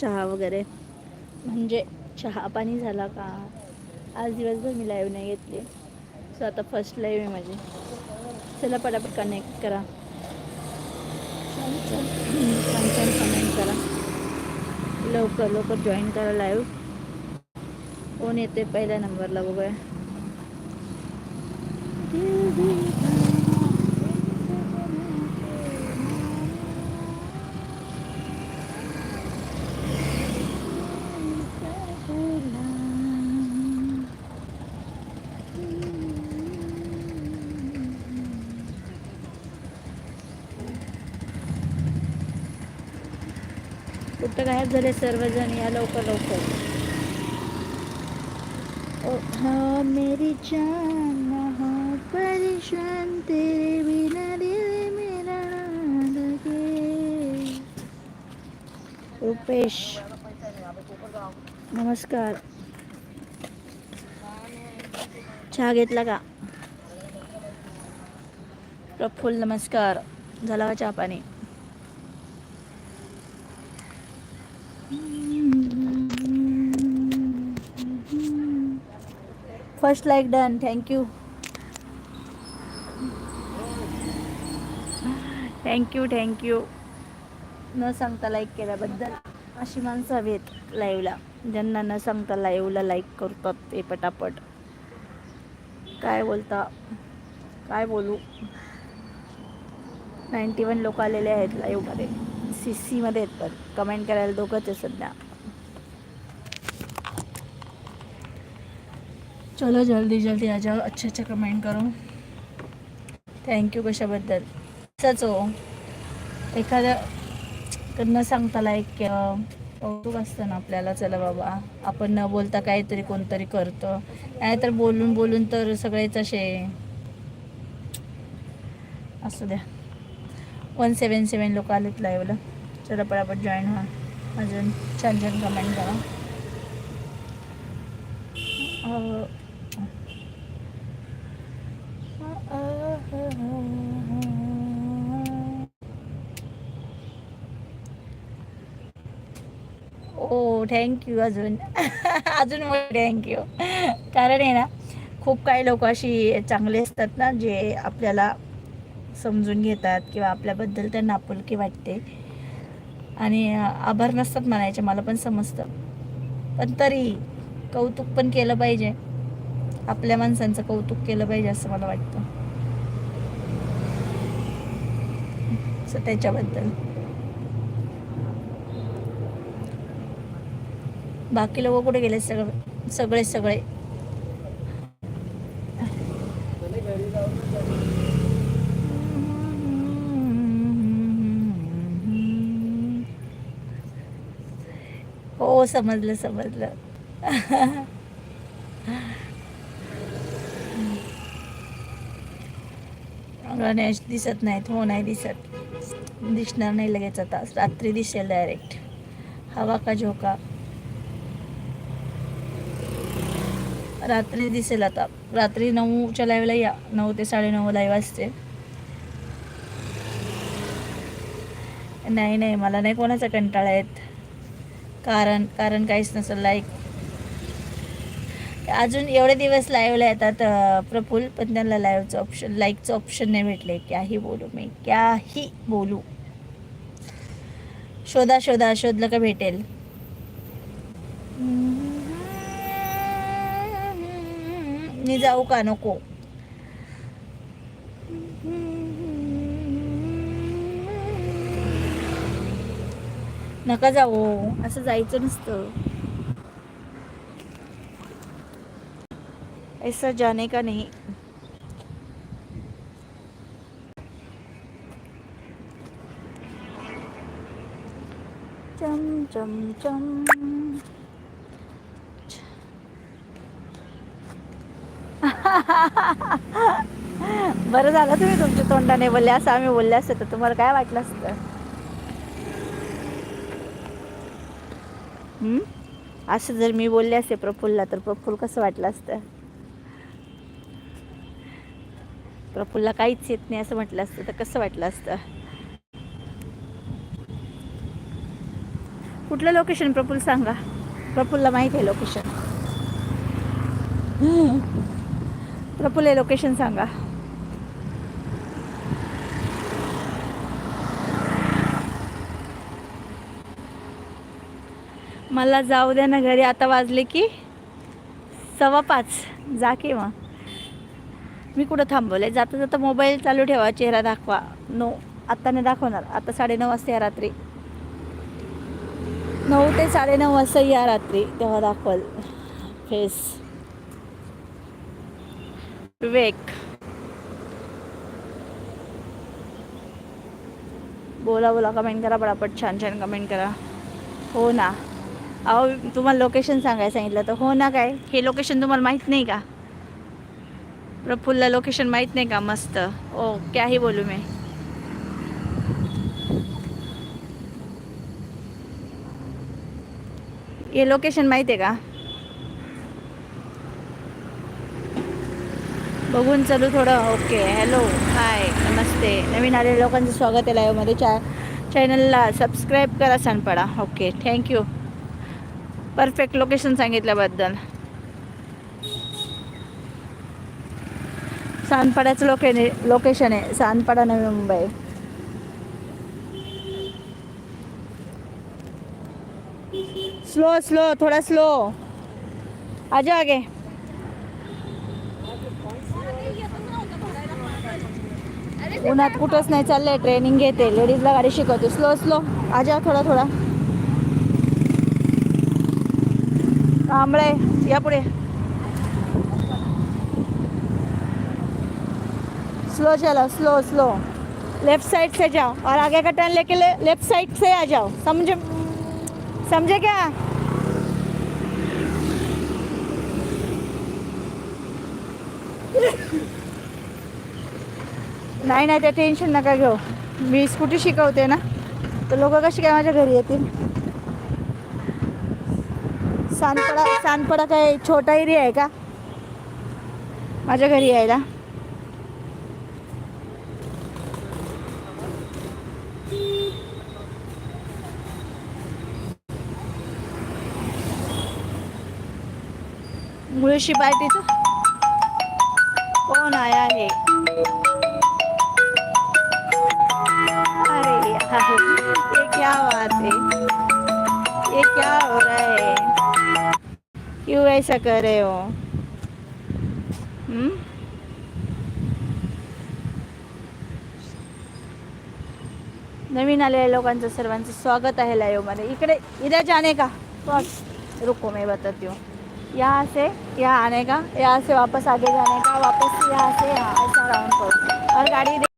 चहा वगैरे? म्हणजे चहा पाणी झाला का? आज दिवसभर मी लाईव्ह नाही घेतली. सो आता फर्स्ट लाईव्ह आहे माझी. चला पटापट कनेक्ट करा. छान छान छान कमेंट करा लवकर लवकर जॉईन करा लाईव्ह कोण येते? पहिल्या नंबरला बघूया. कुठं गायब झाले सर्वजण या लवकर लवकर. ओ हाँ मेरी जान हाँ परेशान तेरे बिना दिल मेरा लगे. रुपेश नमस्कार. चहा घेतला का? प्रफुल्ल नमस्कार. झाला का चहा पाणी? First like done thank you thank you thank you न सांगता लाईक केल्याबद्दल अशी माणसं हवीत लाईव्हला ज्यांना न सांगता लाईव्हला लाईक करतात ते पटापट. काय बोलता? काय बोलू? नाईंटी वन लोक आलेले आहेत लाईव्हमध्ये सी सीमध्ये आहेत पण. कमेंट करायला दोघंच आहे सध्या. चलो जल्दी जल्दी आ जाओ अच्छे अच्छे कमेंट करो। थँक्यू कशाबद्दल? असंच हो. एखाद्या न सांगता लाईक कौतुक असतं ना आपल्याला चला बाबा आपण न बोलता काहीतरी कोणतरी करतं. नाहीतर बोलून बोलून तर सगळेच असे असू द्या. वन सेवन सेवन लोक आलेत लाईव्हला चला पटापट जॉईन व्हा. अजून छान छान कमेंट करा अं, ओ थँक्यू अजून. अजून थँक्यू कारण आहे ना खूप काही लोक अशी चांगले असतात ना जे आपल्याला समजून घेतात किंवा आपल्याबद्दल त्यांना आपुलकी वाटते. आणि आभार नसतात म्हणायचे मला पण समजतं. पण तरी कौतुक पण केलं पाहिजे. आपल्या माणसांचं कौतुक केलं पाहिजे असं मला वाटतं. सो त्याच्याबद्दल. बाकी लोक कुठे गेले सगळे? सगळे सगळे. हो समजलं समजलं. गणेश दिसत नाहीत हो नाही दिसत. दिसणार नाही लगेच आता. रात्री दिसेल डायरेक्ट हवा का झोका? रात्री दिसेल आता. रात्री नऊच्या लाईव्हला या. नऊ ते साडेनऊ लाईव्ह असते. नाही नाही. मला नाही कोणाचा कंटाळा येत. कारण कारण काहीच नसेल. लाईक अजून एवढे दिवस लाईव्हला येतात प्रफुल प्रफुल्ल पण त्यांना लाईव्हचं ऑप्शन लाईकचं ऑप्शन नाही भेटले. क्याही बोलू मी. क्याही बोलू. शोधा शोधा. शोधलं का भेटेल? मी जाऊ का? नको. नका जाऊ. असं जायचं नसतं. ऐसा जाने का नाही. चम चम चम. बरं झालं तुम्ही तुमच्या तोंडाने बोलले असं आम्ही बोलले असते तर तुम्हाला काय वाटलं असतं? असं जर मी बोलले असते प्रफुल्लला तर प्रफुल्ल कसं वाटलं असतं? प्रफुल्लला काहीच येत नाही असं म्हटलं असतं तर कसं वाटलं असतं? कुठलं लोकेशन प्रफुल सांगा? प्रफुलला माहिती आहे लोकेशन प्रफुल लोकेशन सांगा. मला जाऊ द्या ना घरी आता वाजले की सव्वा पाच. जा किंवा मी कुठं थांबवले? जाता जाता मोबाईल चालू ठेवा चेहरा दाखवा. नो आत्ता नाही दाखवणार. आता साडेनऊ वाजता या रात्री. नऊ ते साडेनऊ वाजता या रात्री. तेव्हा दाखवाल. फेस विवेक बोला बोला कमेंट करा पटापट छान छान कमेंट करा. हो ना. अहो तुम्हाला लोकेशन सांगायला सांगितलं तर हो ना काय? हे लोकेशन तुम्हाला माहीत नाही का? प्रफुल्ला लोकेशन माहीत नाही का? मस्त. ओ क्याही बोलू मी. हे लोकेशन माहिती आहे का? बघून चलू थोडं. ओके हॅलो हाय नमस्ते. नवीन आलेल्या लोकांचं स्वागत आहे लाईव्हमध्ये चा चॅनलला सबस्क्राईब करा Sanpada okay thank you perfect location सांगितल्याबद्दल. सानपाड्याचं लोके लोकेशन आहे. सानपाडा नवी मुंबई. स्लो स्लो थोड़ा स्लो आजा आगे. उन्हात कुठंच नाही चाललंय ट्रेनिंग घेते. लेडीजला गाडी शिकवते. स्लो स्लो आ जाओ थोडा थोडा. आंबळे या पुढे. स्लो चलो स्लो स्लो लेफ्ट साइड से जाओ. और आगे का टर्न लेके ले, लेफ्ट साइड से आ जाओ. समझे? समझे क्या? नाही नाही ते टेन्शन नका घेऊ. मी स्कूटी शिकवते ना. तर लोक कशी काय माझ्या घरी येतील? सानपडा सानपडा काय छोटा एरिया आहे का? माझ्या घरी यायला. मुळशी पार्टीचं कोण आया आहे? ये क्या बात है। ये क्या हो रहा है? क्यों ऐसा कर रहे हो? हम्म? नवीन आलेल्या लोकांचं सर्वांचं स्वागत आहे लाईव्हमध्ये इकडे इधर जाने का? रुको मैं बताती हूँ. यहाँ से यहाँ आने का यहाँ से वापस आगे जाने का वापस यहाँ से यहाँ ऐसा राउंड करो और गाड़ी